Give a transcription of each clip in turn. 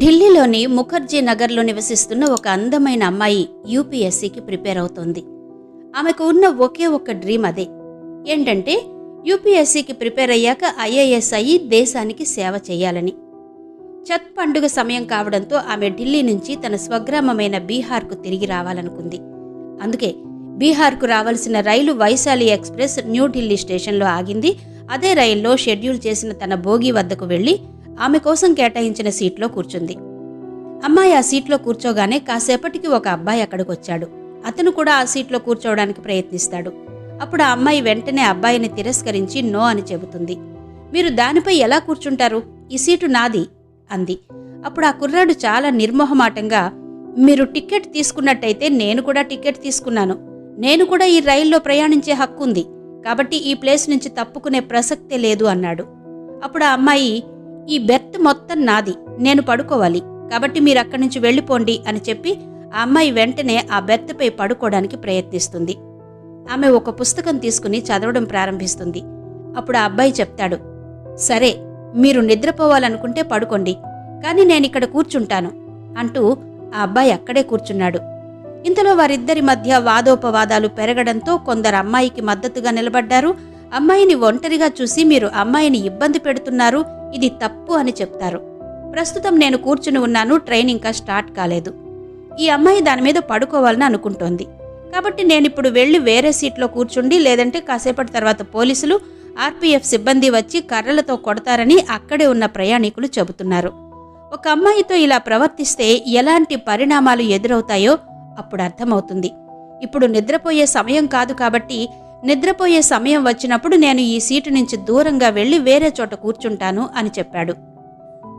ఢిల్లీలోని ముఖర్జీ నగర్లో నివసిస్తున్న ఒక అందమైన అమ్మాయి యూపీఎస్సీకి ప్రిపేర్ అవుతోంది. ఆమెకు ఉన్న ఒకే ఒక్క డ్రీమ్ అదే. ఏంటంటే యూపీఎస్సీకి ప్రిపేర్ అయ్యాక ఐఏఎస్ అయ్యి దేశానికి సేవ చేయాలని. చత్ పండుగ సమయం కావడంతో ఆమె ఢిల్లీ నుంచి తన స్వగ్రామమైన బీహార్కు తిరిగి రావాలనుకుంది. అందుకే బీహార్కు రావాల్సిన రైలు వైశాలి ఎక్స్ప్రెస్ న్యూఢిల్లీ స్టేషన్లో ఆగింది. అదే రైల్లో షెడ్యూల్ చేసిన తన భోగి వద్దకు వెళ్ళి ఆమె కోసం కేటాయించిన సీట్లో కూర్చుంది. అమ్మాయి ఆ సీట్లో కూర్చోగానే కాసేపటికి ఒక అబ్బాయి అక్కడికి వచ్చాడు అతను కూడా ఆ సీట్లో కూర్చోవడానికి ప్రయత్నిస్తాడు. అప్పుడు ఆ అమ్మాయి వెంటనే అబ్బాయిని తిరస్కరించి నో అని చెబుతుంది. మీరు దానిపై ఎలా కూర్చుంటారు? ఈ సీటు నాది అంది. అప్పుడు ఆ కుర్రాడు చాలా నిర్మోహమాటంగా మీరు టికెట్ తీసుకున్నట్టయితే నేను కూడా టికెట్ తీసుకున్నాను. నేను కూడా ఈ రైల్లో ప్రయాణించే హక్కు ఉంది కాబట్టి ఈ ప్లేస్ నుంచి తప్పుకునే ప్రసక్తే లేదు అన్నాడు. అప్పుడు ఆ అమ్మాయి ఈ బెర్త్ మొత్తం నాది. నేను పడుకోవాలి. కాబట్టి మీరు అక్కడి నుంచి వెళ్ళిపోండి అని చెప్పి ఆ అమ్మాయి వెంటనే ఆ బెర్త్పై పడుకోవడానికి ప్రయత్నిస్తుంది. ఆమె ఒక పుస్తకం తీసుకుని చదవడం ప్రారంభిస్తుంది. అప్పుడు ఆ అబ్బాయి చెప్తాడు సరే మీరు నిద్రపోవాలనుకుంటే పడుకోండి. కానీ నేనిక్కడ కూర్చుంటాను అంటూ ఆ అబ్బాయి అక్కడే కూర్చున్నాడు. ఇంతలో వారిద్దరి మధ్య వాదోపవాదాలు పెరగడంతో కొందరు అమ్మాయికి మద్దతుగా నిలబడ్డారు. అమ్మాయిని ఒంటరిగా చూసి మీరు అమ్మాయిని ఇబ్బంది పెడుతున్నారు. ఇది తప్పు అని చెప్తారు. ప్రస్తుతం నేను కూర్చుని ఉన్నాను ట్రైన్ ఇంకా స్టార్ట్ కాలేదు. ఈ అమ్మాయి దాని మీద పడుకోవాలని అనుకుంటోంది. కాబట్టి నేను ఇప్పుడు వెళ్ళి వేరే సీట్లో కూర్చుండి లేదంటే కాసేపటి తర్వాత పోలీసులు ఆర్పీఎఫ్ సిబ్బంది వచ్చి కర్రలతో కొడతారని అక్కడే ఉన్న ప్రయాణికులు చెబుతున్నారు. ఒక అమ్మాయితో ఇలా ప్రవర్తిస్తే ఎలాంటి పరిణామాలు ఎదురవుతాయో అప్పుడు అర్థమవుతుంది. ఇప్పుడు నిద్రపోయే సమయం కాదు కాబట్టి నిద్రపోయే సమయం వచ్చినప్పుడు నేను ఈ సీటు నుంచి దూరంగా వెళ్ళి వేరే చోట కూర్చుంటాను అని చెప్పాడు.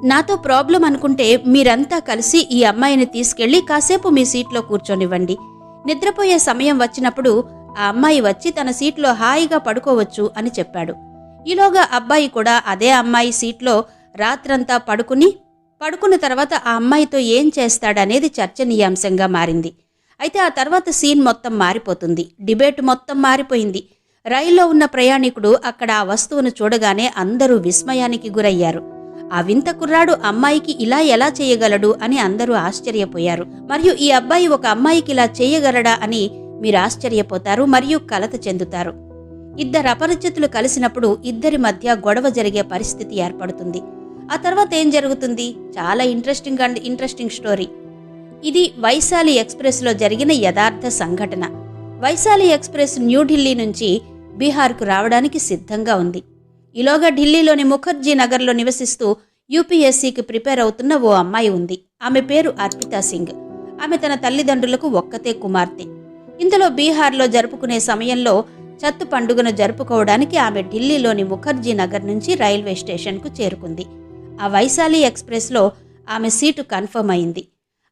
నాతో ప్రాబ్లం అనుకుంటే మీరంతా కలిసి ఈ అమ్మాయిని తీసుకెళ్ళి కాసేపు మీ సీట్లో కూర్చొనివ్వండి. నిద్రపోయే సమయం వచ్చినప్పుడు ఆ అమ్మాయి వచ్చి తన సీట్లో హాయిగా పడుకోవచ్చు అని చెప్పాడు. ఈలోగా అబ్బాయి కూడా అదే అమ్మాయి సీట్లో రాత్రంతా పడుకుని పడుకున్న తర్వాత ఆ అమ్మాయితో ఏం చేస్తాడనేది చర్చనీయాంశంగా మారింది. అయితే ఆ తర్వాత సీన్ మొత్తం మారిపోతుంది. డిబేట్ మొత్తం మారిపోయింది. రైల్లో ఉన్న ప్రయాణికుడు అక్కడ ఆ వస్తువును చూడగానే అందరూ విస్మయానికి గురయ్యారు. ఆ వింత కుర్రాడు అమ్మాయికి ఇలా ఎలా చేయగలడు? అని అందరూ ఆశ్చర్యపోయారు. మరియు ఈ అబ్బాయి ఒక అమ్మాయికి ఇలా చేయగలడా? అని మీరు ఆశ్చర్యపోతారు మరియు కలత చెందుతారు. ఇద్దరు అపరిచితులు కలిసినప్పుడు ఇద్దరి మధ్య గొడవ జరిగే పరిస్థితి ఏర్పడుతుంది. ఆ తర్వాత ఏం జరుగుతుంది? చాలా ఇంట్రెస్టింగ్ అండ్ ఇంట్రెస్టింగ్ స్టోరీ. ఇది వైశాలి ఎక్స్ప్రెస్లో జరిగిన యథార్థ సంఘటన. వైశాలి ఎక్స్ప్రెస్ న్యూఢిల్లీ నుంచి బీహార్కు రావడానికి సిద్ధంగా ఉంది. ఈలోగా ఢిల్లీలోని ముఖర్జీ నగర్లో నివసిస్తూ యూపీఎస్సీకి ప్రిపేర్ అవుతున్న ఓ అమ్మాయి ఉంది. ఆమె పేరు అర్పితా సింగ్. ఆమె తన తల్లిదండ్రులకు ఒక్కతే కుమార్తె. ఇందులో బీహార్లో జరుపుకునే సమయంలో చత్తు పండుగను జరుపుకోవడానికి ఆమె ఢిల్లీలోని ముఖర్జీ నగర్ నుంచి రైల్వే స్టేషన్కు చేరుకుంది. ఆ వైశాలి ఎక్స్ప్రెస్లో ఆమె సీటు కన్ఫర్మ్ అయింది.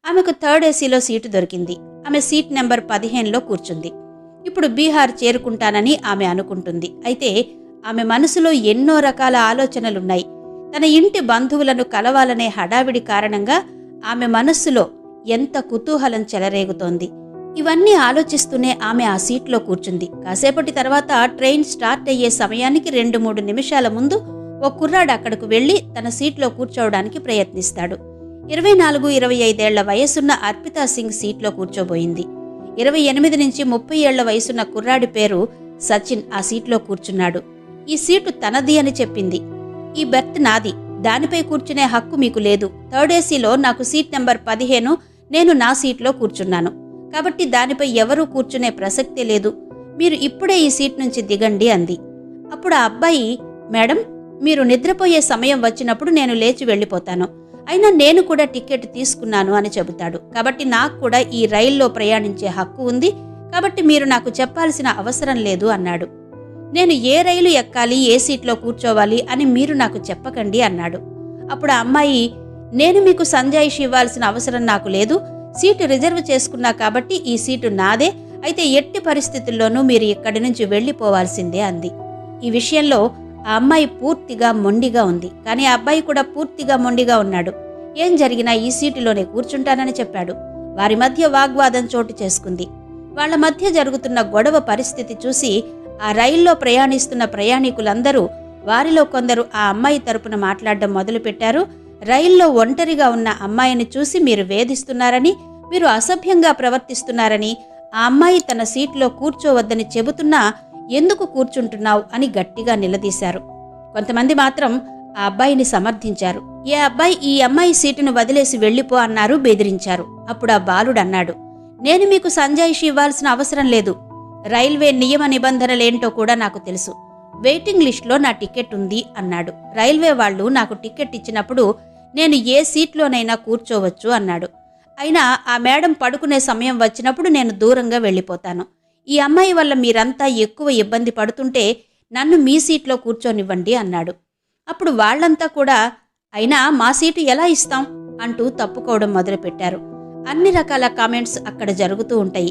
ఆమెకు థర్డ్ ఏసీలో సీటు దొరికింది. ఆమె సీట్ నెంబర్ పదిహేనులో కూర్చుంది. ఇప్పుడు బీహార్ చేరుకుంటానని ఆమె అనుకుంటుంది. అయితే ఆమె మనసులో ఎన్నో రకాల ఆలోచనలున్నాయి. తన ఇంటి బంధువులను కలవాలనే హడావిడి కారణంగా ఆమె మనస్సులో ఎంత కుతూహలం చెలరేగుతోంది. ఇవన్నీ ఆలోచిస్తూనే ఆమె ఆ సీట్లో కూర్చుంది. కాసేపటి తర్వాత ట్రైన్ స్టార్ట్ అయ్యే సమయానికి రెండు మూడు నిమిషాల ముందు ఓ కుర్రాడు అక్కడకు వెళ్ళి తన సీట్లో కూర్చోవడానికి ప్రయత్నిస్తాడు. ఇరవై నాలుగు ఇరవై ఐదేళ్ళ వయసున్న అర్పితా సింగ్ సీట్లో కూర్చోబోయింది. ఇరవై ఎనిమిది నుంచి ముప్పై ఏళ్ళ వయసున్న కుర్రాడి పేరు సచిన్ ఆ సీట్లో కూర్చున్నాడు. ఈ సీటు తనది అని చెప్పింది. ఈ బెర్త్ నాది. దానిపై కూర్చునే హక్కు మీకు లేదు. థర్డ్ ఏసీలో నాకు సీట్ నెంబర్ పదిహేను నేను నా సీట్లో కూర్చున్నాను. కాబట్టి దానిపై ఎవరూ కూర్చునే ప్రసక్తే లేదు. మీరు ఇప్పుడే ఈ సీట్ నుంచి దిగండి అంది. అప్పుడు ఆ అబ్బాయి మేడం మీరు నిద్రపోయే సమయం వచ్చినప్పుడు నేను లేచి వెళ్ళిపోతాను. అయినా నేను కూడా టికెట్ తీసుకున్నాను అని చెబుతాడు. కాబట్టి నాకు కూడా ఈ రైల్లో ప్రయాణించే హక్కు ఉంది. కాబట్టి మీరు నాకు చెప్పాల్సిన అవసరం లేదు అన్నాడు. నేను ఏ రైలు ఎక్కాలి ఏ సీట్లో కూర్చోవాలి అని మీరు నాకు చెప్పకండి అన్నాడు. అప్పుడు ఆ అమ్మాయి నేను మీకు సంజాయిషి ఇవ్వాల్సిన అవసరం నాకు లేదు. సీటు రిజర్వ్ చేసుకున్నా కాబట్టి ఈ సీటు నాదే. అయితే ఎట్టి పరిస్థితుల్లోనూ మీరు ఇక్కడి నుంచి వెళ్ళిపోవాల్సిందే అంది. ఈ విషయంలో ఆ అమ్మాయి పూర్తిగా మొండిగా ఉంది. కానీ ఆ అబ్బాయి కూడా పూర్తిగా మొండిగా ఉన్నాడు. ఏం జరిగినా ఈ సీటులోనే కూర్చుంటానని చెప్పాడు. వారి మధ్య వాగ్వాదం చోటు చేసుకుంది. వాళ్ళ మధ్య జరుగుతున్న గొడవ పరిస్థితి చూసి ఆ రైల్లో ప్రయాణిస్తున్న ప్రయాణికులందరూ వారిలో కొందరు ఆ అమ్మాయి తరపున మాట్లాడడం మొదలుపెట్టారు. రైల్లో ఒంటరిగా ఉన్న అమ్మాయిని చూసి మీరు వేధిస్తున్నారని మీరు అసభ్యంగా ప్రవర్తిస్తున్నారని ఆ అమ్మాయి తన సీట్లో కూర్చోవద్దని చెబుతున్నా ఎందుకు కూర్చుంటున్నావు అని గట్టిగా నిలదీశారు. కొంతమంది మాత్రం ఆ అబ్బాయిని సమర్థించారు. ఏ అబ్బాయి ఈ అమ్మాయి సీటును వదిలేసి వెళ్ళిపో అన్నారు బెదిరించారు. అప్పుడు ఆ బాలుడు అన్నాడు నేను మీకు సంజాయిషి ఇవ్వాల్సిన అవసరం లేదు. రైల్వే నియమ నిబంధనలేంటో కూడా నాకు తెలుసు. వెయిటింగ్ లిస్ట్లో నా టికెట్ ఉంది అన్నాడు. రైల్వే వాళ్ళు నాకు టికెట్ ఇచ్చినప్పుడు నేను ఏ సీట్లోనైనా కూర్చోవచ్చు అన్నాడు. అయినా ఆ మేడం పడుకునే సమయం వచ్చినప్పుడు నేను దూరంగా వెళ్ళిపోతాను. ఈ అమ్మాయి వల్ల మీరంతా ఎక్కువ ఇబ్బంది పడుతుంటే నన్ను మీ సీట్లో కూర్చోనివ్వండి అన్నాడు. అప్పుడు వాళ్ళంతా కూడా అయినా మా సీటు ఎలా ఇస్తాం? అంటూ తప్పుకోవడం మొదలుపెట్టారు. అన్ని రకాల కామెంట్స్ అక్కడ జరుగుతూ ఉంటాయి.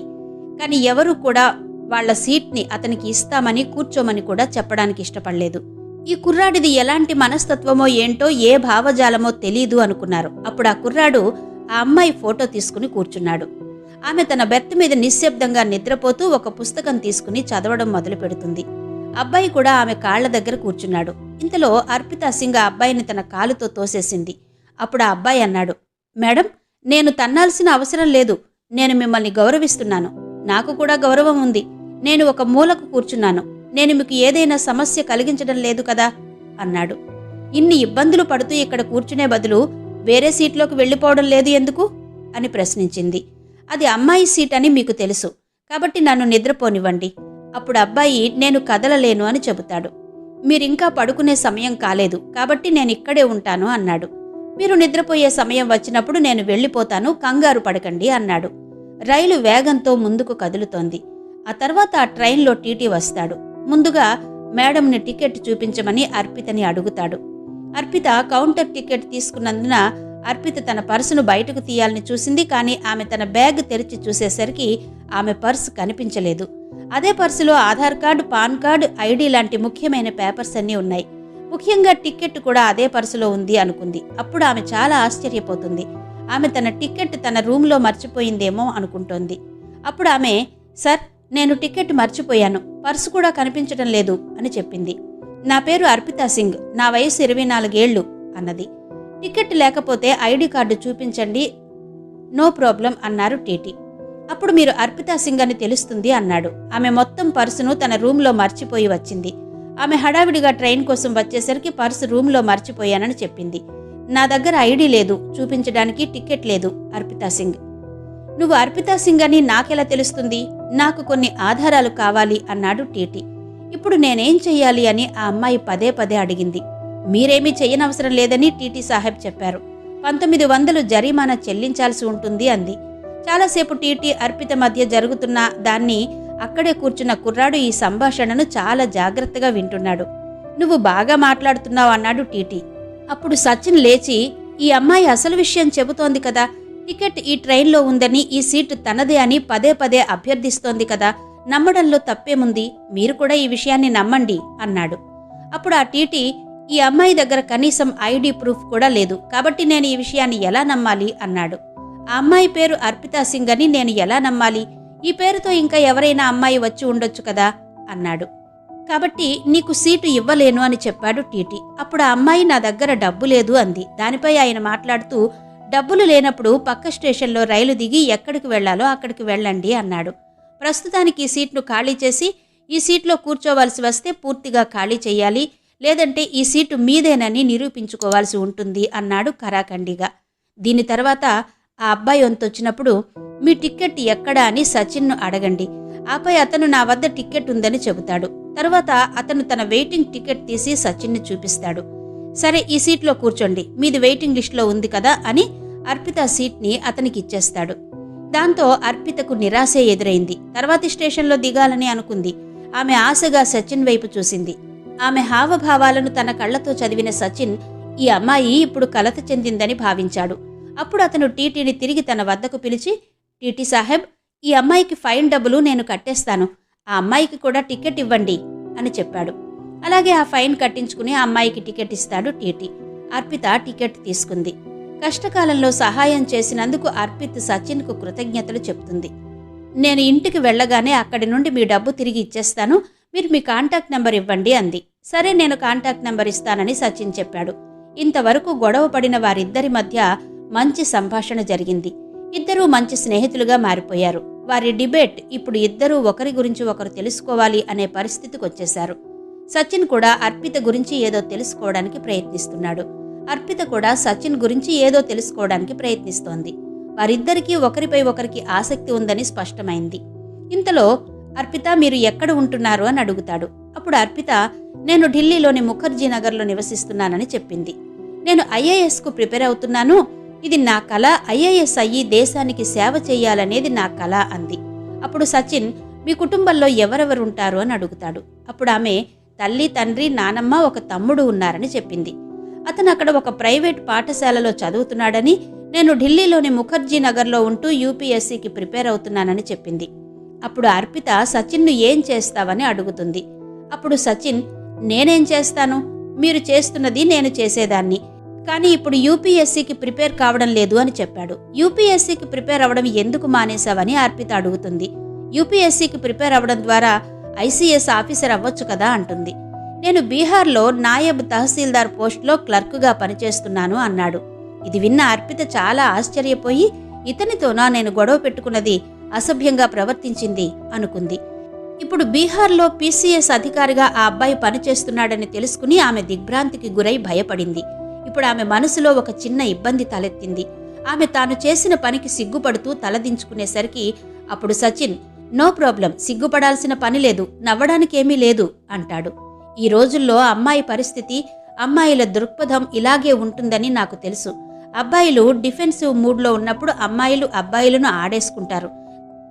కానీ ఎవరూ కూడా వాళ్ళ సీట్ని అతనికి ఇస్తామని కూర్చోమని కూడా చెప్పడానికి ఇష్టపడలేదు. ఈ కుర్రాడిది ఎలాంటి మనస్తత్వమో ఏంటో ఏ భావజాలమో తెలీదు అనుకున్నారు. అప్పుడు ఆ కుర్రాడు ఆ అమ్మాయి ఫోటో తీసుకుని కూర్చున్నాడు. ఆమె తన బెర్త్ మీద నిశ్శబ్దంగా నిద్రపోతూ ఒక పుస్తకం తీసుకుని చదవడం మొదలు పెడుతుంది అబ్బాయి కూడా ఆమె కాళ్ళ దగ్గర కూర్చున్నాడు. ఇంతలో అర్పితా సింగ్ ఆ అబ్బాయిని తన కాలుతో తోసేసింది. అప్పుడు ఆ అబ్బాయి అన్నాడు మేడం నేను తన్నాల్సిన అవసరం లేదు. నేను మిమ్మల్ని గౌరవిస్తున్నాను. నాకు కూడా గౌరవం ఉంది. నేను ఒక మూలకు కూర్చున్నాను. నేను మీకు ఏదైనా సమస్య కలిగించడం లేదు కదా? అన్నాడు. ఇన్ని ఇబ్బందులు పడుతూ ఇక్కడ కూర్చునే బదులు వేరే సీట్లోకి వెళ్ళిపోవడం లేదు ఎందుకు? అని ప్రశ్నించింది. అది అమ్మాయి సీట్ అని మీకు తెలుసు. కాబట్టి నన్ను నిద్రపోనివ్వండి. అప్పుడు అబ్బాయి నేను కదలలేను అని చెబుతాడు. మీరింకా పడుకునే సమయం కాలేదు. కాబట్టి నేను ఇక్కడే ఉంటాను అన్నాడు. మీరు నిద్రపోయే సమయం వచ్చినప్పుడు నేను వెళ్ళిపోతాను కంగారు పడకండి అన్నాడు. రైలు వేగంతో ముందుకు కదులుతోంది. ఆ తర్వాత ఆ ట్రైన్లో టీటీ వస్తాడు. ముందుగా మేడంని టికెట్ చూపించమని అర్పితని అడుగుతాడు. అర్పిత కౌంటర్ టికెట్ తీసుకున్నందున అర్పిత తన పర్సును బయటకు తీయాలని చూసింది కానీ ఆమె తన బ్యాగ్ తెరిచి చూసేసరికి ఆమె పర్సు కనిపించలేదు. అదే పర్సులో Aadhaar card PAN card ID లాంటి ముఖ్యమైన పేపర్స్ అన్నీ ఉన్నాయి. ముఖ్యంగా టిక్కెట్ కూడా అదే పర్సులో ఉంది అనుకుంది. అప్పుడు ఆమె చాలా ఆశ్చర్యపోతుంది. ఆమె తన టికెట్ తన రూమ్లో మర్చిపోయిందేమో అనుకుంటోంది. అప్పుడు ఆమె సార్ నేను టికెట్ మర్చిపోయాను. పర్సు కూడా కనిపించడం లేదు అని చెప్పింది. నా పేరు అర్పితా సింగ్. నా వయసు ఇరవై నాలుగేళ్ళు అన్నది. టికెట్ లేకపోతే ఐడి కార్డు చూపించండి. నో ప్రాబ్లం అన్నారు టీటీ. అప్పుడు మీరు అర్పితా సింగ్ అని తెలుస్తుంది అన్నాడు. ఆమె మొత్తం పర్సును తన రూమ్లో మర్చిపోయి వచ్చింది. ఆమె హడావిడిగా ట్రైన్ కోసం వచ్చేసరికి పర్సు రూమ్లో మర్చిపోయానని చెప్పింది. నా దగ్గర ఐడి లేదు చూపించడానికి టికెట్ లేదు అర్పితా సింగ్. నువ్వు అర్పితా సింగ్ అని నాకెలా తెలుస్తుంది? నాకు కొన్ని ఆధారాలు కావాలి అన్నాడు టీటీ. ఇప్పుడు నేనేం చెయ్యాలి అని ఆ అమ్మాయి పదే పదే అడిగింది. మీరేమీ చేయనవసరం లేదని టీటీ సాహెబ్ చెప్పారు. పంతొమ్మిది వందలు జరిమానా చెల్లించాల్సి ఉంటుంది అంది. చాలాసేపు టీటీ అర్పిత మధ్య జరుగుతున్న దాన్ని అక్కడే కూర్చున్న కుర్రాడు ఈ సంభాషణను చాలా జాగ్రత్తగా వింటున్నాడు. నువ్వు బాగా మాట్లాడుతున్నావు అన్నాడు టీటీ. అప్పుడు సచిన్ లేచి ఈ అమ్మాయి అసలు విషయం చెబుతోంది కదా. టికెట్ ఈ ట్రైన్లో ఉందని ఈ సీటు తనదే అని పదే పదే అభ్యర్థిస్తోంది కదా. నమ్మడంలో తప్పేముంది? మీరు కూడా ఈ విషయాన్ని నమ్మండి అన్నాడు. అప్పుడు ఆ టీటీ ఈ అమ్మాయి దగ్గర కనీసం ఐడి ప్రూఫ్ కూడా లేదు. కాబట్టి నేను ఈ విషయాన్ని ఎలా నమ్మాలి? అన్నాడు. ఆ అమ్మాయి పేరు అర్పితా సింగ్ అని నేను ఎలా నమ్మాలి? ఈ పేరుతో ఇంకా ఎవరైనా అమ్మాయి వచ్చి ఉండొచ్చు కదా? అన్నాడు. కాబట్టి నీకు సీటు ఇవ్వలేను అని చెప్పాడు టీటీ. అప్పుడు ఆ అమ్మాయి నా దగ్గర డబ్బు లేదు అంది. దానిపై ఆయన మాట్లాడుతూ డబ్బులు లేనప్పుడు పక్క స్టేషన్లో రైలు దిగి ఎక్కడికి వెళ్ళాలో అక్కడికి వెళ్ళండి అన్నాడు. ప్రస్తుతానికి ఈ సీట్ను ఖాళీ చేసి ఈ సీట్లో కూర్చోవలసి వస్తే పూర్తిగా ఖాళీ చేయాలి. లేదంటే ఈ సీటు మీదేనని నిరూపించుకోవాల్సి ఉంటుంది అన్నాడు కరాఖండిగా. దీని తర్వాత ఆ అబ్బాయి వంతొచ్చినప్పుడు మీ టిక్కెట్ ఎక్కడా? అని సచిన్ను అడగండి. ఆపై అతను నా వద్ద టిక్కెట్ ఉందని చెబుతాడు. తర్వాత అతను తన వెయిటింగ్ టికెట్ తీసి సచిన్ను చూపిస్తాడు. సరే ఈ సీట్లో కూర్చోండి. మీది వెయిటింగ్ లిస్ట్లో ఉంది కదా? అని అర్పిత సీట్ని అతనికి ఇచ్చేస్తాడు. దాంతో అర్పితకు నిరాశే ఎదురైంది. తర్వాతి స్టేషన్లో దిగాలని అనుకుంది. ఆమె ఆశగా సచిన్ వైపు చూసింది. ఆమె హావభావాలను తన కళ్ళతో చదివిన సచిన్ ఈ అమ్మాయి ఇప్పుడు కలత చెందిందని భావించాడు. అప్పుడు అతను టీటీని తిరిగి తన వద్దకు పిలిచి టీటీ సాహెబ్ ఈ అమ్మాయికి ఫైన్ డబ్బులు నేను కట్టేస్తాను. ఆ అమ్మాయికి కూడా టికెట్ ఇవ్వండి అని చెప్పాడు. అలాగే ఆ ఫైన్ కట్టించుకుని ఆ అమ్మాయికి టికెట్ ఇస్తాడు టీటీ. అర్పిత టికెట్ తీసుకుంది. కష్టకాలంలో సహాయం చేసినందుకు అర్పిత్ సచిన్కు కృతజ్ఞతలు చెప్తుంది. నేను ఇంటికి వెళ్ళగానే అక్కడి నుండి మీ డబ్బు తిరిగి ఇచ్చేస్తాను. మీరు మీ కాంటాక్ట్ నెంబర్ ఇవ్వండి అంది. సరే నేను కాంటాక్ట్ నెంబర్ ఇస్తానని సచిన్ చెప్పాడు. ఇంతవరకు గొడవ పడిన వారిద్దరి మధ్య మంచి సంభాషణ జరిగింది. ఇద్దరూ మంచి స్నేహితులుగా మారిపోయారు. వారి డిబేట్ ఇప్పుడు ఇద్దరూ ఒకరి గురించి ఒకరు తెలుసుకోవాలి అనే పరిస్థితికి వచ్చేశారు. సచిన్ కూడా అర్పిత గురించి ఏదో తెలుసుకోవడానికి ప్రయత్నిస్తున్నాడు. అర్పిత కూడా సచిన్ గురించి ఏదో తెలుసుకోవడానికి ప్రయత్నిస్తోంది. వారిద్దరికీ ఒకరిపై ఒకరికి ఆసక్తి ఉందని స్పష్టమైంది. ఇంతలో అర్పిత మీరు ఎక్కడ ఉంటున్నారు అని అడుగుతాడు. అప్పుడు అర్పిత నేను ఢిల్లీలోని ముఖర్జీ నగర్లో నివసిస్తున్నానని చెప్పింది. నేను ఐఏఎస్కు ప్రిపేర్ అవుతున్నాను. ఇది నా కళ. ఐఏఎస్ అయ్యి దేశానికి సేవ చేయాలనేది నా కళ అంది. అప్పుడు సచిన్ మీ కుటుంబంలో ఎవరెవరు ఉంటారు అని అడుగుతాడు. అప్పుడు ఆమె తల్లి తండ్రి నానమ్మ ఒక తమ్ముడు ఉన్నారని చెప్పింది. అతను అక్కడ ఒక ప్రైవేట్ పాఠశాలలో చదువుతున్నాడని నేను ఢిల్లీలోని ముఖర్జీ నగర్లో ఉంటూ యూపీఎస్సీకి ప్రిపేర్ అవుతున్నానని చెప్పింది. అప్పుడు అర్పిత సచిన్ను ఏం చేస్తావని అడుగుతుంది. అప్పుడు సచిన్ నేనేం చేస్తాను? మీరు చేస్తున్నది నేను చేసేదాన్ని. కానీ ఇప్పుడు యూపీఎస్సీకి ప్రిపేర్ కావడం లేదు అని చెప్పాడు. యూపీఎస్సీకి ప్రిపేర్ అవ్వడం ఎందుకు మానేశావని అర్పిత అడుగుతుంది. యూపీఎస్సీకి ప్రిపేర్ అవ్వడం ద్వారా ఐసీఎస్ ఆఫీసర్ అవ్వచ్చు కదా అంటుంది. నేను బీహార్లో నాయబ్ తహసీల్దార్ పోస్టులో క్లర్క్గా పనిచేస్తున్నాను అన్నాడు. ఇది విన్న అర్పిత చాలా ఆశ్చర్యపోయి ఇతనితోనా నేను గొడవ పెట్టుకున్నది అసభ్యంగా ప్రవర్తించింది అనుకుంది. ఇప్పుడు బీహార్లో పీసీఎస్ అధికారిగా ఆ అబ్బాయి పనిచేస్తున్నాడని తెలుసుకుని ఆమె దిగ్భ్రాంతికి గురై భయపడింది. ఇప్పుడు ఆమె మనసులో ఒక చిన్న ఇబ్బంది తలెత్తింది. ఆమె తాను చేసిన పనికి సిగ్గుపడుతూ తలదించుకునేసరికి అప్పుడు సచిన్ నో ప్రాబ్లం సిగ్గుపడాల్సిన పని లేదు నవ్వడానికేమీ లేదు అంటాడు. ఈ రోజుల్లో అమ్మాయి పరిస్థితి అమ్మాయిల దృక్పథం ఇలాగే ఉంటుందని నాకు తెలుసు. అబ్బాయిలు డిఫెన్సివ్ మూడ్లో ఉన్నప్పుడు అమ్మాయిలు అబ్బాయిలను ఆడేసుకుంటారు.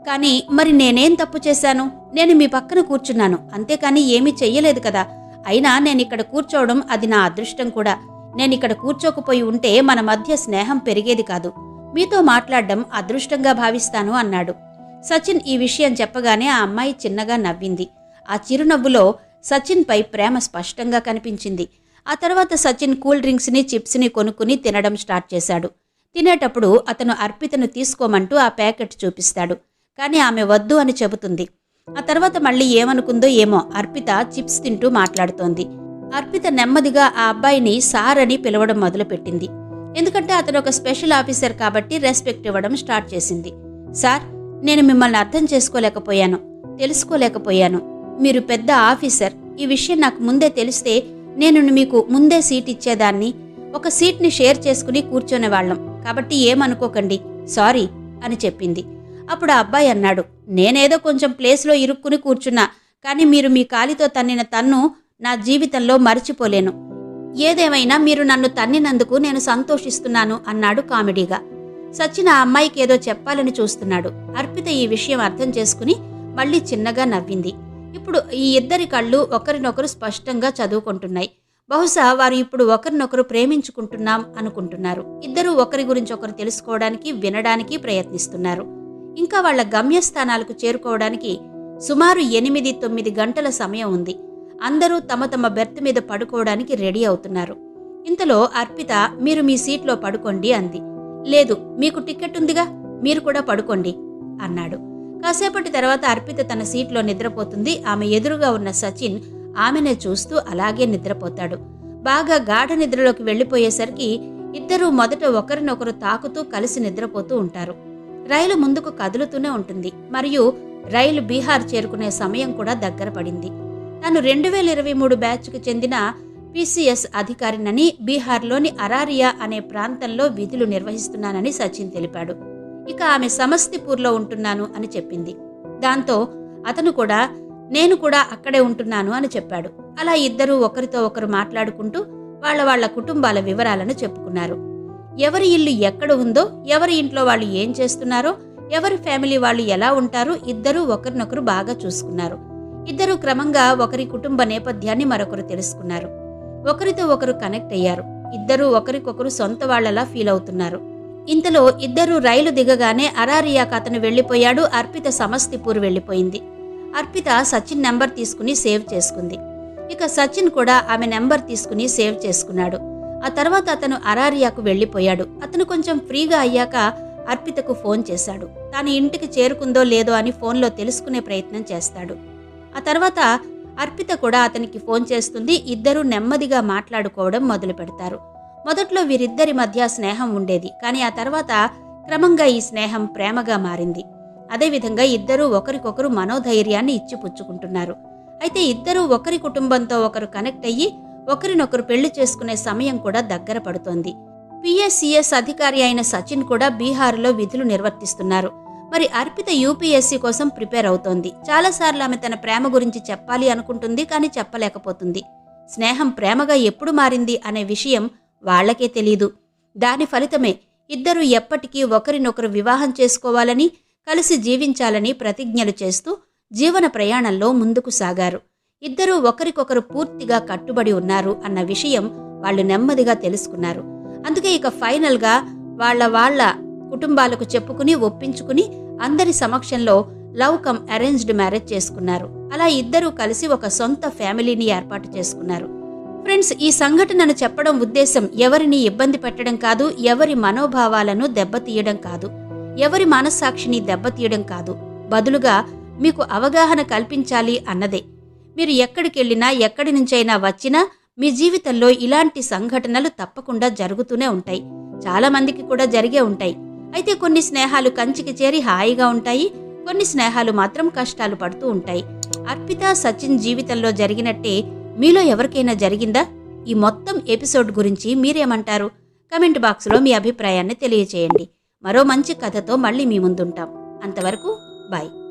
కానీ మరి నేనేం తప్పు చేశాను? నేను మీ పక్కన కూర్చున్నాను. అంతేకాని ఏమీ చెయ్యలేదు కదా. అయినా నేనిక్కడ కూర్చోవడం అది నా అదృష్టం కూడా. నేనిక్కడ కూర్చోకపోయి ఉంటే మన మధ్య స్నేహం పెరిగేది కాదు. మీతో మాట్లాడడం అదృష్టంగా భావిస్తాను అన్నాడు. సచిన్ ఈ విషయం చెప్పగానే ఆ అమ్మాయి చిన్నగా నవ్వింది. ఆ చిరునవ్వులో సచిన్పై ప్రేమ స్పష్టంగా కనిపించింది. ఆ తర్వాత సచిన్ కూల్ డ్రింక్స్ని చిప్స్ని కొనుక్కుని తినడం స్టార్ట్ చేశాడు. తినేటప్పుడు అతను అర్పితను తీసుకోమంటూ ఆ ప్యాకెట్ చూపిస్తాడు. కానీ ఆమె వద్దు అని చెబుతుంది. ఆ తర్వాత మళ్ళీ ఏమనుకుందో ఏమో అర్పిత చిప్స్ తింటూ మాట్లాడుతోంది. అర్పిత నెమ్మదిగా ఆ అబ్బాయిని సార్ అని పిలవడం మొదలుపెట్టింది. ఎందుకంటే అతను ఒక స్పెషల్ ఆఫీసర్ కాబట్టి రెస్పెక్ట్ ఇవ్వడం స్టార్ట్ చేసింది. సార్ నేను మిమ్మల్ని అర్థం చేసుకోలేకపోయాను తెలుసుకోలేకపోయాను. మీరు పెద్ద ఆఫీసర్ ఈ విషయం నాకు ముందే తెలిస్తే నేను మీకు ముందే సీట్ ఇచ్చేదాన్ని ఒక సీట్ని షేర్ చేసుకుని కూర్చొనేవాళ్ళం కాబట్టి ఏమనుకోకండి సారీ అని చెప్పింది. అప్పుడు ఆ అబ్బాయి అన్నాడు నేనేదో కొంచెం ప్లేస్లో ఇరుక్కుని కూర్చున్నా కానీ మీరు మీ కాలితో తన్నిన తన్ను నా జీవితంలో మర్చిపోలేను. ఏదేమైనా మీరు నన్ను తన్నినందుకు నేను సంతోషిస్తున్నాను అన్నాడు కామెడీగా. సచిన్ ఆ అమ్మాయికి ఏదో చెప్పాలని చూస్తున్నాడు. అర్పిత ఈ విషయం అర్థం చేసుకుని మళ్ళీ చిన్నగా నవ్వింది. ఇప్పుడు ఈ ఇద్దరి కళ్ళు ఒకరినొకరు స్పష్టంగా చదువుకుంటున్నాయి. బహుశా వారు ఇప్పుడు ఒకరినొకరు ప్రేమించుకుంటున్నాం అనుకుంటున్నారు. ఇద్దరూ ఒకరి గురించి ఒకరు తెలుసుకోవడానికి వినడానికి ప్రయత్నిస్తున్నారు. ఇంకా వాళ్ళ గమ్యస్థానాలకు చేరుకోవడానికి సుమారు ఎనిమిది తొమ్మిది గంటల సమయం ఉంది. అందరూ తమ తమ బెర్త్ మీద పడుకోవడానికి రెడీ అవుతున్నారు. ఇంతలో అర్పిత మీరు మీ సీట్లో పడుకోండి అంది. లేదు మీకు టికెట్ ఉందిగా మీరు కూడా పడుకోండి అన్నాడు. కాసేపటి తర్వాత అర్పిత తన సీట్లో నిద్రపోతుంది. ఆమె ఎదురుగా ఉన్న సచిన్ ఆమెనే చూస్తూ అలాగే నిద్రపోతాడు. బాగా గాఢ నిద్రలోకి వెళ్ళిపోయేసరికి ఇద్దరూ మొదట ఒకరినొకరు తాకుతూ కలిసి నిద్రపోతూ ఉంటారు. రైలు ముందుకు కదులుతూనే ఉంటుంది. మరియు రైలు బీహార్ చేరుకునే సమయం కూడా దగ్గర పడింది. తాను రెండు వేల ఇరవై మూడు బ్యాచ్కు చెందిన పిసిఎస్ అధికారినని బీహార్లోని అరారియా అనే ప్రాంతంలో విధులు నిర్వహిస్తున్నానని సచిన్ తెలిపాడు. ఇక ఆమె సమస్తిపూర్లో ఉంటున్నాను అని చెప్పింది. దాంతో అతను కూడా నేను కూడా అక్కడే ఉంటున్నాను అని చెప్పాడు. అలా ఇద్దరూ ఒకరితో ఒకరు మాట్లాడుకుంటూ వాళ్ళ వాళ్ళ కుటుంబాల వివరాలను చెప్పుకున్నారు. ఎవరి ఇల్లు ఎక్కడ ఉందో ఎవరి ఇంట్లో వాళ్ళు ఏం చేస్తున్నారో ఎవరి ఫ్యామిలీ వాళ్ళు ఎలా ఉంటారో ఇద్దరూ ఒకరినొకరు బాగా చూసుకున్నారు. ఇద్దరు క్రమంగా ఒకరి కుటుంబ నేపథ్యాన్ని మరొకరు తెలుసుకున్నారు. ఒకరితో ఒకరు కనెక్ట్ అయ్యారు. ఇద్దరూ ఒకరికొకరు సొంత వాళ్ళలా ఫీల్ అవుతున్నారు. ఇంతలో ఇద్దరు రైలు దిగగానే అరారియాకు అతను వెళ్ళిపోయాడు అర్పిత సమస్తిపూర్ వెళ్ళిపోయింది అర్పిత సచిన్ నెంబర్ తీసుకుని సేవ్ చేసుకుంది. ఇక సచిన్ కూడా ఆమె నెంబర్ తీసుకుని సేవ్ చేసుకున్నాడు. ఆ తర్వాత అతను అరారియాకు వెళ్ళిపోయాడు అతను కొంచెం ఫ్రీగా అయ్యాక అర్పితకు ఫోన్ చేశాడు. తాను ఇంటికి చేరుకుందో లేదో అని ఫోన్లో తెలుసుకునే ప్రయత్నం చేస్తాడు. ఆ తర్వాత అర్పిత కూడా అతనికి ఫోన్ చేస్తుంది. ఇద్దరూ నెమ్మదిగా మాట్లాడుకోవడం మొదలు పెడతారు మొదట్లో వీరిద్దరి మధ్య స్నేహం ఉండేది. కానీ ఆ తర్వాత క్రమంగా ఈ స్నేహం ప్రేమగా మారింది. అదేవిధంగా ఇద్దరూ ఒకరికొకరు మనోధైర్యాన్ని ఇచ్చిపుచ్చుకుంటున్నారు. అయితే ఇద్దరూ ఒకరి కుటుంబంతో ఒకరు కనెక్ట్ అయ్యి ఒకరినొకరు పెళ్ళి చేసుకునే సమయం కూడా దగ్గర పడుతోంది. పిఎస్సిఎస్ అధికారి అయిన సచిన్ కూడా బీహార్లో విధులు నిర్వర్తిస్తున్నారు. మరి అర్పిత యూపీఎస్సీ కోసం ప్రిపేర్ అవుతోంది. చాలాసార్లు ఆమె తన ప్రేమ గురించి చెప్పాలి అనుకుంటుంది కానీ చెప్పలేకపోతుంది. స్నేహం ప్రేమగా ఎప్పుడు మారింది అనే విషయం వాళ్ళకే తెలీదు. దాని ఫలితమే ఇద్దరు ఎప్పటికీ ఒకరినొకరు వివాహం చేసుకోవాలని కలిసి జీవించాలని ప్రతిజ్ఞలు చేస్తూ జీవన ప్రయాణంలో ముందుకు సాగారు. ఇద్దరూ ఒకరికొకరు పూర్తిగా కట్టుబడి ఉన్నారు అన్న విషయం వాళ్ళు నెమ్మదిగా తెలుసుకున్నారు. అందుకే ఇక ఫైనల్గా వాళ్ళ వాళ్ళ కుటుంబాలకు చెప్పుకుని ఒప్పించుకుని అందరి సమక్షంలో లవ్ కమ్ అరేంజ్డ్ మ్యారేజ్ చేసుకున్నారు. అలా ఇద్దరూ కలిసి ఒక సొంత ఫ్యామిలీని ఏర్పాటు చేసుకున్నారు. ఫ్రెండ్స్ ఈ సంఘటనను చెప్పడం ఉద్దేశం ఎవరిని ఇబ్బంది పెట్టడం కాదు ఎవరి మనోభావాలను దెబ్బతీయడం కాదు ఎవరి మనస్సాక్షిని దెబ్బతీయడం కాదు. బదులుగా మీకు అవగాహన కల్పించాలి అన్నదే. మీరు ఎక్కడికెళ్ళినా ఎక్కడి నుంచైనా వచ్చినా మీ జీవితంలో ఇలాంటి సంఘటనలు తప్పకుండా జరుగుతూనే ఉంటాయి. చాలా మందికి కూడా జరిగే ఉంటాయి. అయితే కొన్ని స్నేహాలు కంచికి చేరి హాయిగా ఉంటాయి. కొన్ని స్నేహాలు మాత్రం కష్టాలు పడుతూ ఉంటాయి. అర్పిత సచిన్ జీవితంలో జరిగినట్టే మీలో ఎవరికైనా జరిగిందా? ఈ మొత్తం ఎపిసోడ్ గురించి మీరేమంటారు? కమెంట్ బాక్స్లో మీ అభిప్రాయాన్ని తెలియచేయండి. మరో మంచి కథతో మళ్ళీ మీ ముందుంటాం. అంతవరకు బాయ్.